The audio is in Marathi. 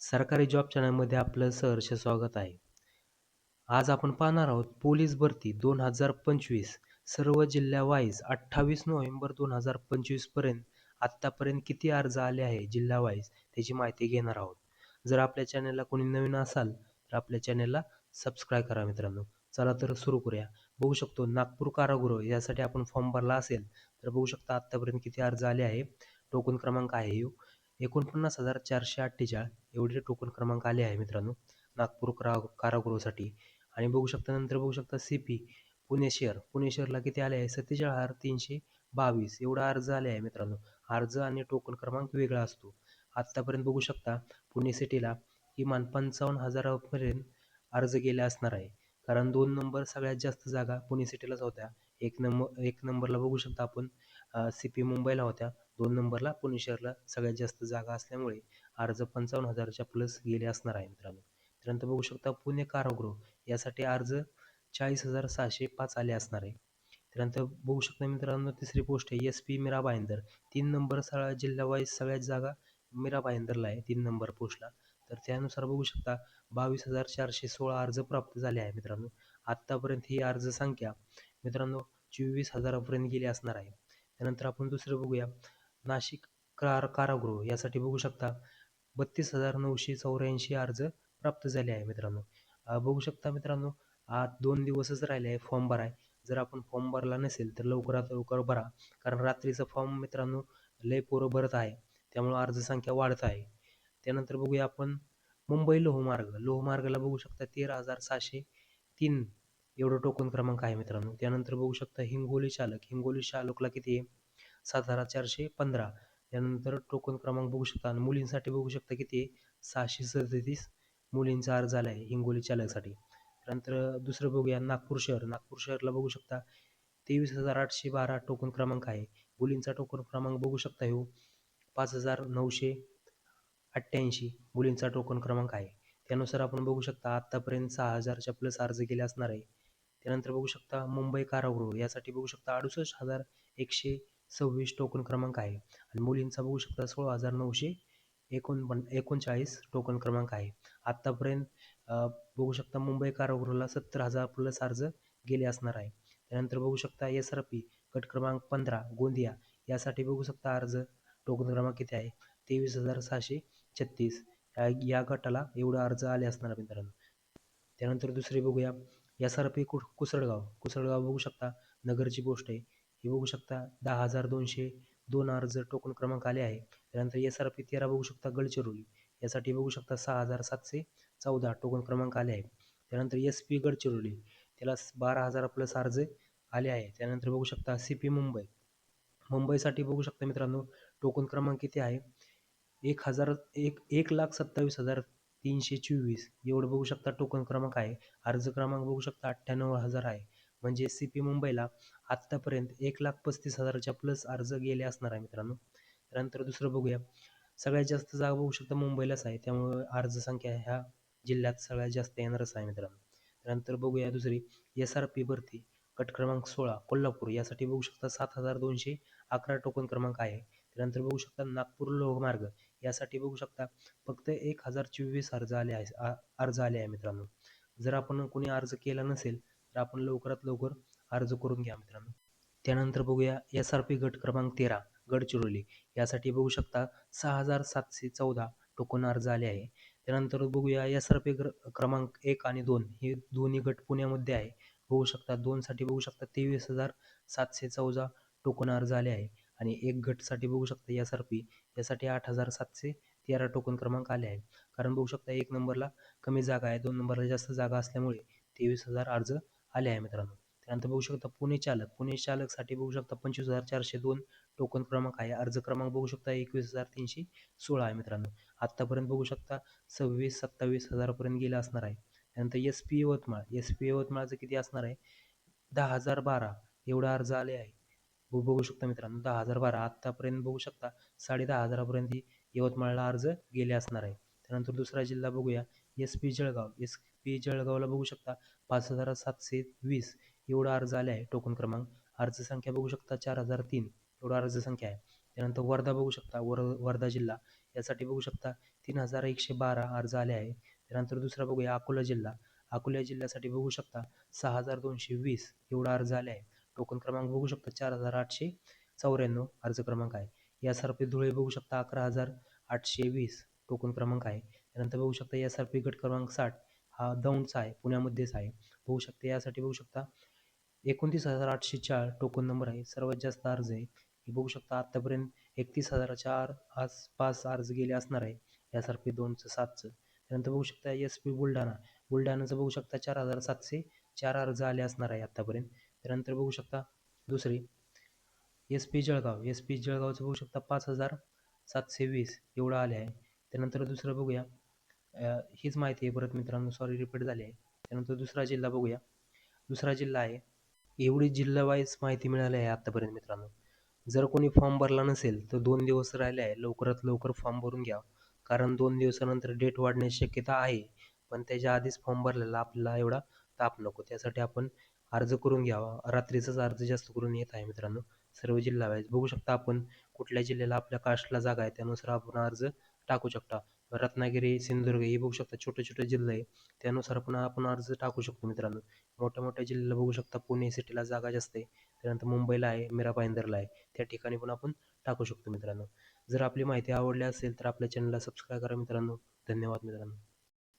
सरकारी जॉब चॅनलमध्ये आपलं सहर्ष स्वागत आहे. आज आपण पाहणार आहोत पोलीस भरती दोन हजार पंचवीस सर्व जिल्ह्यावाईज अठ्ठावीस नोव्हेंबर दोन हजार पंचवीसपर्यंत आत्तापर्यंत किती अर्ज आले आहे जिल्हावाईज त्याची माहिती घेणार आहोत. जर आपल्या चॅनलला कोणी नवीन असाल तर आपल्या चॅनलला सबस्क्राईब करा मित्रांनो. चला तर सुरू करूया. बघू शकतो नागपूर कारागृह यासाठी आपण फॉर्म भरला असेल तर बघू शकता आत्तापर्यंत किती अर्ज आले आहे. टोकन क्रमांक आहे ह्यो. एकोणपन्नास हजार चारशे अठ्ठेचाळ एवढे टोकन क्रमांक आले आहे मित्रांनो नागपूर करा कारागृहासाठी. आणि बघू शकता नंतर बघू शकता सी पी पुणे शहर पुणे शहरला किती आले आहे? सत्तेचाळीस हजार तीनशे बावीस. एवढा अर्ज आले आहे मित्रांनो. अर्ज आणि टोकन क्रमांक वेगळा असतो. आत्तापर्यंत बघू शकता पुणे सिटीला किमान पंचावन्न हजारापर्यंत अर्ज गेले असणार आहे. कारण दोन नंबर सगळ्यात जास्त जागा पुणे सिटीलाच होत्या. एक नंबर एक नंबरला बघू शकता आपण सी पी मुंबईला होत्या. दोन नंबरला पुणे शहरला सगळ्यात जास्त जागा असल्यामुळे अर्ज पंचावन्न हजारच्या प्लस गेले असणार आहे मित्रांनो. त्यानंतर बघू शकता पुणे कारागृह यासाठी अर्ज चाळीस हजार सहाशे पाच आले असणार आहे. त्यानंतर बघू शकता मित्रांनो तिसरी पोस्ट आहे एस पी मीरा भाईंदर. तीन नंबर सगळ्या जिल्ह्यावाईज सगळ्यात जागा मीरा भाईंदरला आहे तीन नंबर पोस्टला. तर त्यानुसार बघू शकता बावीस हजार चारशे सोळा अर्ज प्राप्त झाले आहे मित्रांनो. आत्तापर्यंत ही अर्ज संख्या मित्रांनो चोवीस हजारापर्यंत गेली असणार आहे. त्यानंतर आपण दुसरं बघूया. नाशिक कार कारागृह यासाठी बघू शकता. बत्तीस हजार नऊशे चौऱ्याऐंशी अर्ज प्राप्त झाले आहे मित्रांनो. बघू शकता मित्रांनो आज दोन दिवसच राहिले आहे फॉर्म भराय. जर आपण फॉर्म भरला नसेल तर लवकरात लवकर भरा. कारण रात्रीचं फॉर्म मित्रांनो लय पोरं भरत आहे. त्यामुळं अर्ज संख्या वाढत आहे. त्यानंतर बघूया आपण मुंबई लोहमार्ग. लोहमार्गाला बघू शकता तेरा हजार सहाशे तीन एवढं टोकन क्रमांक आहे मित्रांनो. त्यानंतर बघू शकता हिंगोली चालक. हिंगोली चालकला किती आहे? सात हजार चारशे पंधरा. त्यानंतर टोकन क्रमांक बघू शकता. आणि मुलींसाठी बघू शकता किती सहाशे सदतीस मुलींचा अर्ज आला आहे हिंगोली चालकसाठी. त्यानंतर दुसरं बघूया नागपूर शहर. नागपूर शहरला बघू शकता तेवीस हजार आठशे बारा टोकन क्रमांक आहे. मुलींचा टोकन क्रमांक बघू शकता हो पाच हजार नऊशे अठ्ठ्याऐंशी मुलींचा टोकन क्रमांक आहे. त्यानुसार आपण बघू शकता आत्तापर्यंत सहा हजारच्या प्लस अर्ज केले असणार आहे. त्यानंतर बघू शकता मुंबई कारागृह. यासाठी बघू शकता अडुसष्ट हजार एकशे सव्वीस टोकन क्रमांक आहे. आणि मुलींचा बघू शकता सोळा हजार नऊशे एकोणपण एकोणचाळीस टोकन क्रमांक आहे. आत्तापर्यंत बघू शकता मुंबई कारागृहाला सत्तर हजार प्लस अर्ज गेले असणार आहे. त्यानंतर बघू शकता एस आर पी गट क्रमांक पंधरा गोंदिया यासाठी बघू शकता अर्ज टोकन क्रमांक किती आहे? तेवीस हजार सहाशे छत्तीस. या गटाला एवढं अर्ज आले असणार मित्रांनो. त्यानंतर दुसरे बघूया. एस आर पी कु कुसळगाव. कुसळगाव बघू शकता. नगरची गोष्ट आहे. हे बघू शकता दहा हजार दोनशे दोन अर्ज टोकन क्रमांक आले आहे. त्यानंतर एस आर पी तेरा बघू शकता गडचिरोली. यासाठी बघू शकता सहा हजार सातशे चौदा टोकन क्रमांक आले आहे. त्यानंतर एस पी गडचिरोली. त्याला बारा हजार प्लस अर्ज आले आहे. त्यानंतर बघू शकता सी पी मुंबई. मुंबईसाठी बघू शकता मित्रांनो टोकन क्रमांक किती आहे? एक हजार एक एक लाख सत्तावीस हजार तीनशे चोवीस. एवढं बघू शकता टोकन क्रमांक आहे. अर्ज क्रमांक बघू शकता अठ्ठ्याण्णव हजार आहे. म्हणजे सी पी मुंबईला आत्तापर्यंत एक लाख पस्तीस हजारच्या प्लस अर्ज गेले असणार आहे मित्रांनो. त्यानंतर दुसरं बघूया. सगळ्यात जास्त जागा बघू शकता मुंबईलाच आहे. त्यामुळे अर्ज संख्या ह्या जिल्ह्यात सगळ्यात जास्त येणारच आहे मित्रांनो. त्यानंतर बघूया दुसरी एस आर पी भरती गट क्रमांक सोळा कोल्हापूर. यासाठी बघू शकता सात हजार दोनशे अकरा टोकन क्रमांक आहे. त्यानंतर बघू शकता नागपूर लोहमार्ग. यासाठी बघू शकता फक्त एक हजार चोवीस अर्ज आले आहे अर्ज आले आहे मित्रांनो. जर आपण कोणी अर्ज केला नसेल तर आपण लवकरात लवकर अर्ज करून घ्या मित्रांनो. त्यानंतर बघूया एस आर पी गट क्रमांक तेरा गडचिरोली यासाठी बघू शकता सहा हजार सातशे चौदा टोकन अर्ज आले आहे. त्यानंतर बघूया एस आर पी क्रमांक एक आणि दोन हे दोन्ही गट पुण्यामध्ये आहे. बघू शकता दोनसाठी बघू शकता तेवीस हजार सातशे चौदा टोकन अर्ज आले आहे. आणि एक गटसाठी बघू शकता एस आर पी यासाठी आठ हजार सातशे तेरा टोकन क्रमांक आले आहे. कारण बघू शकता एक नंबरला कमी जागा आहे दोन नंबरला जास्त जागा असल्यामुळे तेवीस हजार अर्ज आले आहे मित्रांनो. त्यानंतर बघू शकता पुणे चालक. पुणे चालकसाठी बघू शकता पंचवीस हजार चारशे दोन टोकन क्रमांक आहे. अर्ज क्रमांक बघू शकता एकवीस हजार तीनशे सोळा आहे मित्रांनो. आत्तापर्यंत बघू शकता सव्वीस सत्तावीस हजारापर्यंत गेला असणार आहे. त्यानंतर S P Yavatmal. S P यवतमाळचं किती असणार आहे? दहा हजार बारा. एवढा अर्ज आले आहे. बघू शकता मित्रांनो. दहा हजार बारा. आत्तापर्यंत बघू शकता साडे दहा हजारापर्यंत यवतमाळला अर्ज गेले असणार आहे. त्यानंतर दुसरा जिल्हा बघूया. S P Jalgaon. S P जळगावला बघू शकता. पाच हजार सातशे वीस एवढा अर्ज आले आहे टोकन क्रमांक. अर्ज संख्या बघू शकता चार हजार तीन एवढा अर्ज संख्या आहे. त्यानंतर वर्धा बघू शकता वर वर्धा जिल्हा. यासाठी बघू शकता तीन हजार एकशे बारा अर्ज आले आहे. त्यानंतर दुसरा बघूया अकोला जिल्हा. अकोला जिल्ह्यासाठी बघू शकता सहा हजार दोनशे वीस एवढा अर्ज आले आहे. टोकन क्रमांक बघू शकता चार हजार आठशे चौऱ्याण्णव अर्ज क्रमांक आहे. यासारखे धुळे बघू शकता अकरा हजार आठशे वीस टोकन क्रमांक आहे. त्यानंतर बघू शकता यासारखे गट क्रमांक साठ हा दौंडचा आहे पुण्यामध्येच आहे. बघू शकते यासाठी बघू शकता एकोणतीस हजार आठशे चार टोकन नंबर आहे. सर्वात जास्त अर्ज आहे. हे बघू शकता आत्तापर्यंत एकतीस हजाराच्या आर आसपास अर्ज गेले असणार आहे. यासारखे दोनचं सातचं. त्यानंतर बघू शकता एस पी बुलढाणा. बुलढाणाचं बघू शकता चार हजार सातशे चार अर्ज आले असणार आहे आत्तापर्यंत त्यानंतर बघू शकता दुसरी S P Jalgaon. S P जळगावचं बघू शकता पाच हजार सातशे वीस एवढं आले आहे. त्यानंतर दुसरं बघूया हीच माहिती आहे. परत मित्रांनो सॉरी रिपीट झाली आहे. त्यानंतर दुसरा जिल्हा बघूया. दुसरा जिल्हा आहे. एवढी जिल्हा वाईज माहिती मिळाली आहे आत्तापर्यंत मित्रांनो. जर कोणी फॉर्म भरला नसेल तर दोन दिवस राहिले आहे. लवकरात लवकर फॉर्म भरून घ्या. कारण दोन दिवसानंतर डेट वाढण्याची शक्यता आहे. पण त्याच्या आधीच फॉर्म भरलेला आपल्याला एवढा ताप नको. त्यासाठी आपण अर्ज करून घ्यावा. रात्रीचाच अर्ज जास्त करून येत आहे मित्रांनो. सर्व जिल्हा वाईज बघू शकता आपण कुठल्या जिल्ह्याला आपल्या कास्टला जागा आहे. त्यानुसार आपण अर्ज टाकू शकता. रत्नागिरी सिंधुदुर्ग हे बघू शकता छोटे छोटे जिल्हे आहे त्यानुसार पण आपण अर्ज टाकू शकतो मित्रांनो. मोठ्या मोठ्या जिल्ह्याला बघू शकता पुणे सिटीला जागा जास्त आहे. त्यानंतर मुंबईला आहे मीरा भाईंदरला आहे. त्या ठिकाणी पण आपण टाकू शकतो मित्रांनो. जर आपली माहिती आवडली असेल तर आपल्या चॅनलला सबस्क्राईब करा मित्रांनो. धन्यवाद मित्रांनो.